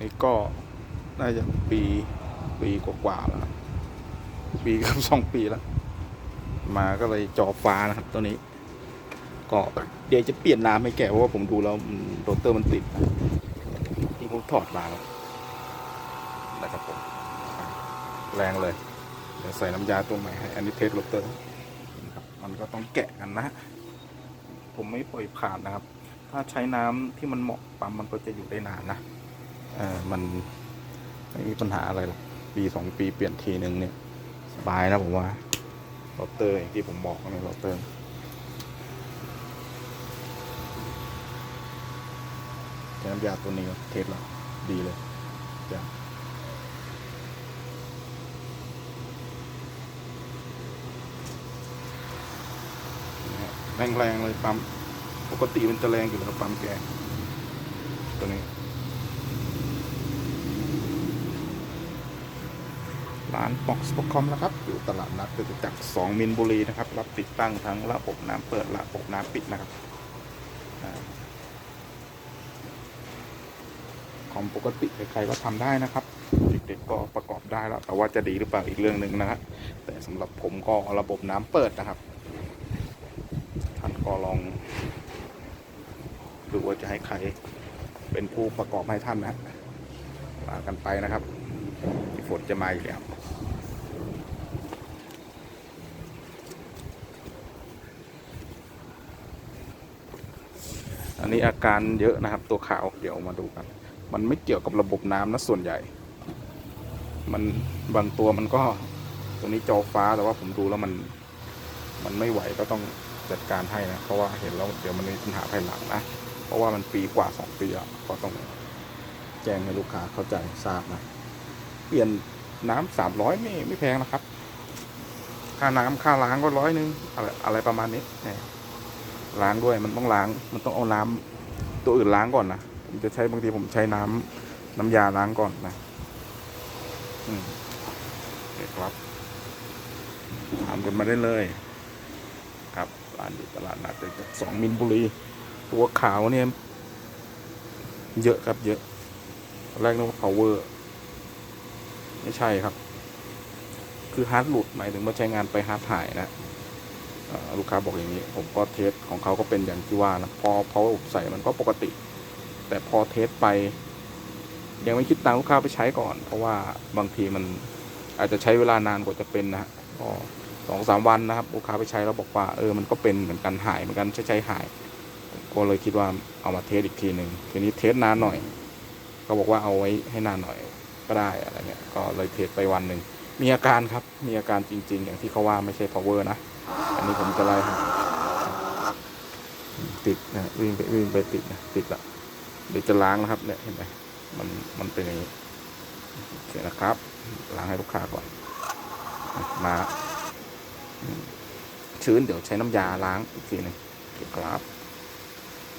นี่ก็น่าจะปีปีกว่าๆแล้วปีกับสองปีแล้ว มาก็เลยจอฟ้านะครับตัวนี้ ก็เดี๋ยวจะเปลี่ยนน้ำให้แกเพราะว่าผมดูแล้วโรเตอร์มันติดที่ผมถอดมาแล้วนะครับผมแรงเลยเดี๋ยวใส่น้ำยาตัวใหม่ให้อันนี้เทสโรเตอร์นะครับมันก็ต้องแกะกันนะ ผมไม่ปล่อยผ่านนะครับ ถ้าใช้น้ำที่มันเหมาะปั๊มมันก็จะอยู่ได้นานนะ มันไม่มีปัญหาอะไรหรอกปีสองปีเปลี่ยนทีหนึ่งเนี่ย สบายนะผมว่าโรเตอร์อย่างที่ผมบอกนะโรเตอร์ใช้น้ำยาตัวนี้ครับเทสแล้วดีเลยจ้ะแรงแรงๆเลยปั๊มปกติมันจะแรงอยู่แล้วปั๊มแกตัวนี้ ร้านบ็อกซ์ปคอมนะครับ อยู่ตลาดนัดจตุจักร2มินบุรีนะครับ รับติดตั้งทั้งระบบน้ำเปิดระบบน้ำปิดนะครับอ่าคอมปกติใครๆก็ทำได้นะครับ เด็กๆก็ประกอบได้แล้ว แต่ว่าจะดีหรือเปล่าอีกเรื่องหนึ่งนะฮะแต่สำหรับผมก็ระบบน้ำเปิดนะครับ ท่านก็ลองดูว่าจะให้ใครเป็นผู้ประกอบให้ท่านนะฮะว่ากันไปนะครับ ฝนจะมาอีกแล้วอันนี้อาการเยอะนะครับ ตัวขาวเดี๋ยวมาดูกัน มันไม่เกี่ยวกับระบบน้ำนะส่วนใหญ่ มันบางตัวมันก็ตัวนี้จอฟ้าแต่ว่าผมดูแล้วมัน มันไม่ไหวก็ต้องจัดการให้นะเพราะว่าเห็นแล้วเดี๋ยวมันมีปัญหาภายหลังนะเพราะว่ามันปีกว่าสองปีอะก็ต้องแจ้งให้ลูกค้าเข้าใจทราบนะ เปลี่ยนน้ำสามร้อยไม่ไม่แพงนะครับ ค่าน้ำค่าล้างก็ร้อยนึงอะไรอะไรประมาณนี้เนี่ยล้างด้วยมันต้องล้าง มันต้องเอาน้ำตัวอื่นล้างก่อนนะผมจะใช้บางทีผมใช้น้ำน้ำยาล้างก่อนนะอืมครับถามกันมาได้เลย ครับร้านอยู่ตลาดนัดจากสองมินบุรี ตัวขาวเนี่ย เยอะครับเยอะ แรกนึกว่า power ไม่ใช่ครับ คือฮาร์ดหลุดหมายถึงว่าใช้งานไปฮาร์ดหายนะลูกค้าบอกอย่างนี้ ผมก็เทสของเขาก็เป็นอย่างที่ว่านะพอพออุใส่มันก็ปกติ แต่พอเทสไป ยังไม่คิดตังลูกค้าไปใช้ก่อน เพราะว่าบางทีมันอาจจะใช้เวลานานกว่าจะเป็นนะก็สองสามวันนะครับ ลูกค้าไปใช้แล้วบอกว่าเออมันก็เป็นเหมือนกันหายเหมือนกันใช้ใช้หายก็เลยคิดว่าเอามาเทสอีกทีหนึ่งทีนี้เทสนานหน่อยเขาบอกว่าเอาไว้ให้นานหน่อย ก็ได้อะไรเงี้ยก็เลยเทสไปวันหนึ่งมีอาการครับมีอาการจริง ๆ อย่างที่เขาว่าไม่ใช่ power นะ อันนี้ผมจะไล่ติดนะวิ่งไปวิ่งไปติดนะติดละเดี๋ยวจะล้างนะครับเนี่ยเห็นไหมมันมันเป็นอย่างนี้โอเคนะครับ ล้างให้ลูกค้าก่อนมาชื้นเดี๋ยวใช้น้ำยาล้างอีกทีหนึ่งโอเคครับ